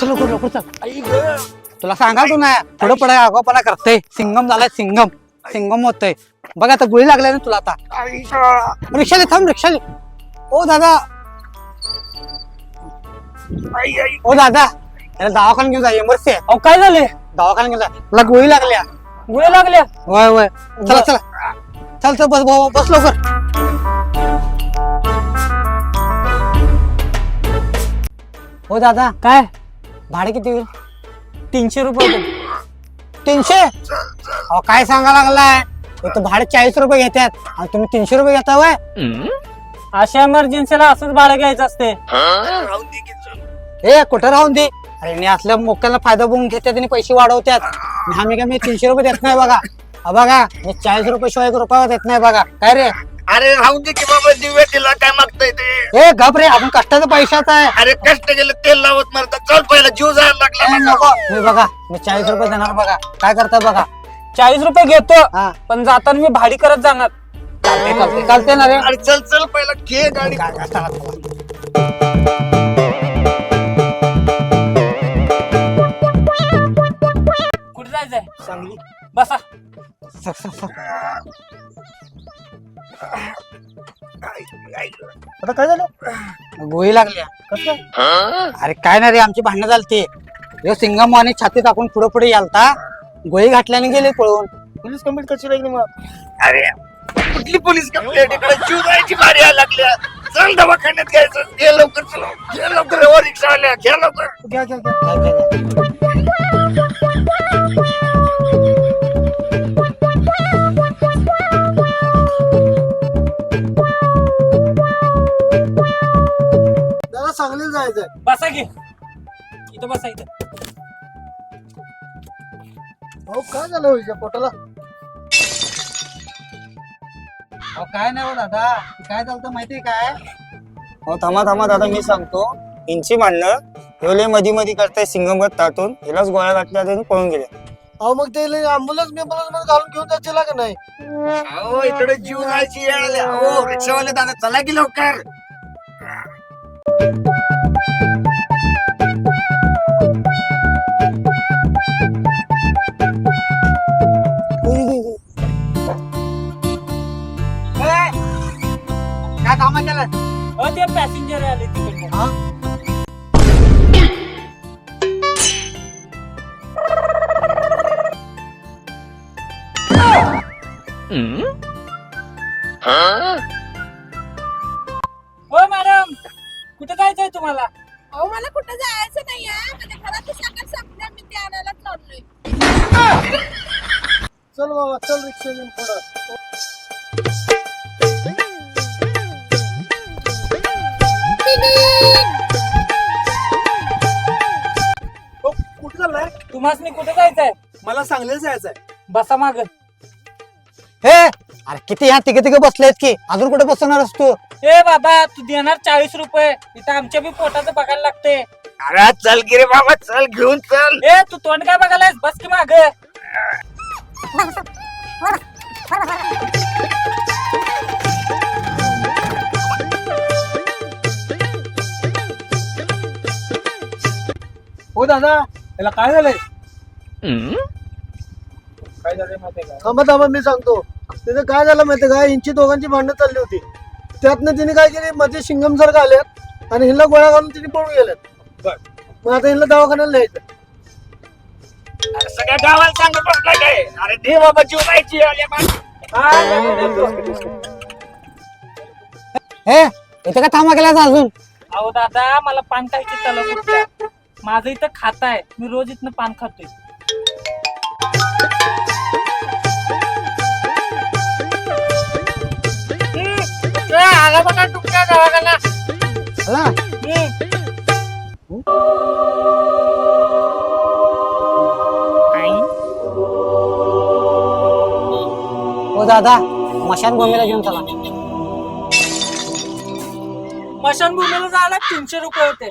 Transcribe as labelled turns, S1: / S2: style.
S1: चल लवकर लवकर चल. तुला सांगाल तू ना पुढे पुढे आगोपणा करते सिंगम झालाय सिंगम. सिंगम होतय. बघ आता गोळी लागल्या ना तुला आता. रिक्षा दे थांब रिक्षा दे ओ दादा. ओ दादा. याला दवाखान्यात घेऊन जा एमर्सी आहे.
S2: अहो काय झाले
S1: दवाखान्यात घेऊन जा. तुला गोळी लागल्या.
S2: गोळ्या लागल्या?
S1: वय वय चला चला. चल चल बस बस- बस लवकर. हो दादा
S2: काय?
S1: भाडे किती होईल?
S2: तीनशे रुपये.
S1: तीनशे? अहो काय सांगा लागलाय? इथं भाडे चाळीस रुपये घेतात आणि तुम्ही तीनशे रुपये घेता वय
S2: अशा इमर्जन्सीला असंच भाडं घ्यायचं असते.
S1: ए कुठं राहून दे? अरे नाही असल्या मोक्याला फायदा बघून घेतात आणि पैसे वाढवतात आणि आम्ही काय मी तीनशे रुपये देत नाही बघा. अ बघा मी चाळीस रुपये शिवाय एक रुपया देत नाही बघा. काय रे?
S3: अरे राहून दे की बाबा दिव्या ते
S1: ए गप रे आपण कष्टाचा पैशाचा आहे.
S3: अरे कष्ट गेलं तेल लावत मरतात चल पहिला जीव जायला लागला
S1: ए,
S3: माझा.
S1: नको. मी बघा मी चाळीस रुपये देणार बघा. काय करता बघा.
S2: चाळीस रुपये घेतो
S1: हा.
S2: पण जाताना मी भाडी करत जाणार.
S1: चालते चालते चालते ना रे.
S3: अरे चल चल पहिला घे गाडी.
S1: काय-.
S2: कुठे जायचंय?
S3: चांगली
S2: बसा.
S3: आता काय झालं?
S1: गोळी लागल्या.
S3: कसं?
S1: अरे काय नाही रे आमची भांडणं झालती. ह्यो सिंगम आणि छाती टाकून पुढे पुढे यालता. गोळी घातल्याने गेले पळून.
S3: पोलीस कंप्लेंट कशी लागली मग? अरे कुठली पोलीस कंप्लेंट इकडे जीव जायची भारी यायला लागल्या. चल दवाखान्यात घ्यायचं. घे लवकर चल. घे लवकर रिक्षा आल्या. घ्या लवकर.
S1: घ्या, घ्या, घ्या. घ्या, घ्या, घ्या.
S3: जायचंय.
S2: बसा घे इथं बसा इथं.
S3: हो काय झालं होईल पोटाला?
S1: अहो, काय नाही हो दादा. काय झालं माहितीये काय?
S4: हो थांबा थांबा दादा मी सांगतो. यांची भांडणं एवढे मधी मधी करताय सिंगमगत ताटून. हिलाच गोळ्या घातल्या आणि पळून गेल्या
S3: अहो मग ते अँब्युलन्स बिंबुलन्समध्ये घालून घेऊन जायचे का नाही. हो इकडे जीव जायची वेळ आली. हो रिक्षावाले दादा चला की लवकर.
S1: केलं
S2: अहो ते पॅसेंजर आले तिकडे हो? मॅडम कुठे जायचंय तुम्हाला?
S5: अहो मला कुठं जायचं नाहीये माझ्या घरात साखर संपल्या मी ते आणायला चाललोय.
S3: चल बाबा चल रिक्षा घेऊन पुढं.
S2: तुम्हाला कुठे जायचंय?
S3: मला सांगलीला जायचंय.
S2: बसा माग.
S1: हे अरे किती ह्या तिघे तिघे बसलेत की? अजून कुठे बसवणार तू?
S2: ए बाबा तू देणार चाळीस रुपये. इथं आमच्या बी पोटाचं बघायला लागते
S3: अरे चल की रे बाबा चल घेऊन चल.
S2: ए तू तोंड काय बघायलायस? बस की माग.
S3: हो दादा याला काय झालंय? काय का? थांबा थांबा मी सांगतो. त्याचं काय झालं माहितीये का? यांची दोघांची भांडणं चालली होती. त्यातनं तिने काय केली? मध्ये शिंगम सारखं आल्यात आणि हिला गोळ्या घालून तिने पळून गेल्यात मग आता हिला दवाखान्याला न्यायचं. सगळ्या गावाला काय? अरे दे बाबा जीव जायची
S1: हे इथे का थांबा केला अजून?
S2: अहो दादा मला पान खायची तलब उठल्या माझं इथं खाता आहे. मी रोज इथनं पान खातोय. आला बघा तुमच्या दवाखाना
S1: चला हो दादा. मशानभूमीला घेऊन चला.
S2: मशानभूमीला जायला तीनशे रुपये होते.